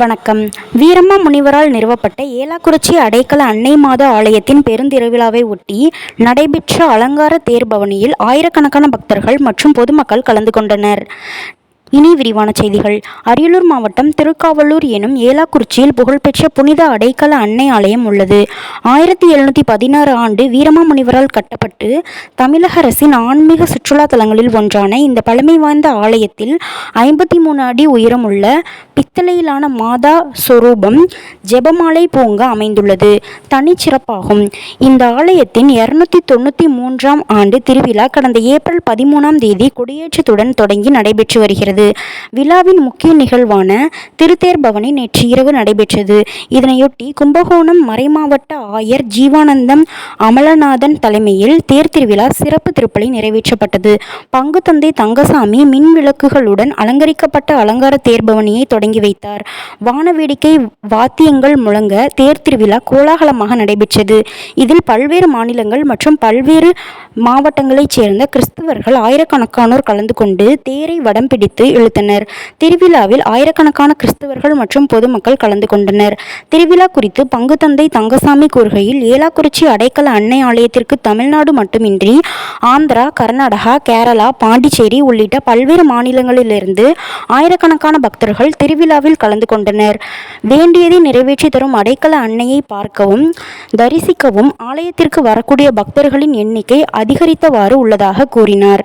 வணக்கம். வீரம்மா முனிவரால் நிறுவப்பட்ட ஏலாக்குறிச்சி அடைக்கல அன்னை மாதா ஆலயத்தின் பெருந்திருவிழாவை ஒட்டி நடைபெற்ற அலங்கார தேர்பவனியில் ஆயிரக்கணக்கான பக்தர்கள் மற்றும் பொதுமக்கள் கலந்து கொண்டனர். இனி விரிவான செய்திகள். அரியலூர் மாவட்டம் திருக்காவலூர் எனும் ஏலாக்குறிச்சியில் புகழ்பெற்ற புனித அடைக்கல அன்னை ஆலயம் உள்ளது. ஆயிரத்தி எழுநூற்றி பதினாறு ஆண்டு வீரமாமுனிவரால் கட்டப்பட்டு தமிழக அரசின் ஆன்மீக சுற்றுலா தலங்களில் ஒன்றான இந்த பழமை வாய்ந்த ஆலயத்தில் ஐம்பத்தி மூணு அடி உயரமுள்ள பித்தளையிலான மாதா சொரூபம் ஜெபமாலை பூங்கா அமைந்துள்ளது. தனிச்சிறப்பாகும். இந்த ஆலயத்தின் இருநூத்தி தொண்ணூற்றி மூன்றாம் ஆண்டு திருவிழா கடந்த ஏப்ரல் பதிமூணாம் தேதி கொடியேற்றத்துடன் தொடங்கி நடைபெற்று வருகிறது. விழாவின் முக்கிய நிகழ்வான திருத்தேர் பவனி நேற்று இரவு நடைபெற்றது. இதனையொட்டி கும்பகோணம் மறைமாவட்ட ஆயர் ஜீவானந்தம் அமலநாதன் தலைமையில் தேர் திருவிழா சிறப்பு திருப்பலி நிறைவேற்றப்பட்டது. பங்கு தந்தை தங்கசாமி மின் விளக்குகளுடன் அலங்கரிக்கப்பட்ட அலங்கார தேர்பவனியை தொடங்கி வைத்தார். வானவேடிக்கை வாத்தியங்கள் முழங்க தேர் திருவிழா கோலாகலமாக நடைபெற்றது. இதில் பல்வேறு மாநிலங்கள் மற்றும் பல்வேறு மாவட்டங்களைச் சேர்ந்த கிறிஸ்தவர்கள் ஆயிரக்கணக்கானோர் கலந்து கொண்டு தேரை வடம் பிடித்து இழுத்தனர் திருவிழாவில் ஆயிரக்கணக்கான கிறிஸ்தவர்கள் மற்றும் பொதுமக்கள் கலந்து கொண்டனர். திருவிழா குறித்து பங்கு தந்தை தங்கசாமி கூறுகையில் ஏலாக்குறிச்சி அடைக்கல அன்னை ஆலயத்திற்கு தமிழ்நாடு மட்டுமின்றி ஆந்திரா கர்நாடகா கேரளா பாண்டிச்சேரி உள்ளிட்ட பல்வேறு மாநிலங்களிலிருந்து ஆயிரக்கணக்கான பக்தர்கள் திருவிழாவில் கலந்து கொண்டனர். வேண்டியதை நிறைவேற்றி தரும் அடைக்கல அன்னையை பார்க்கவும் தரிசிக்கவும் ஆலயத்திற்கு வரக்கூடிய பக்தர்களின் எண்ணிக்கை அதிகரித்தவாறு உள்ளதாக கூறினார்.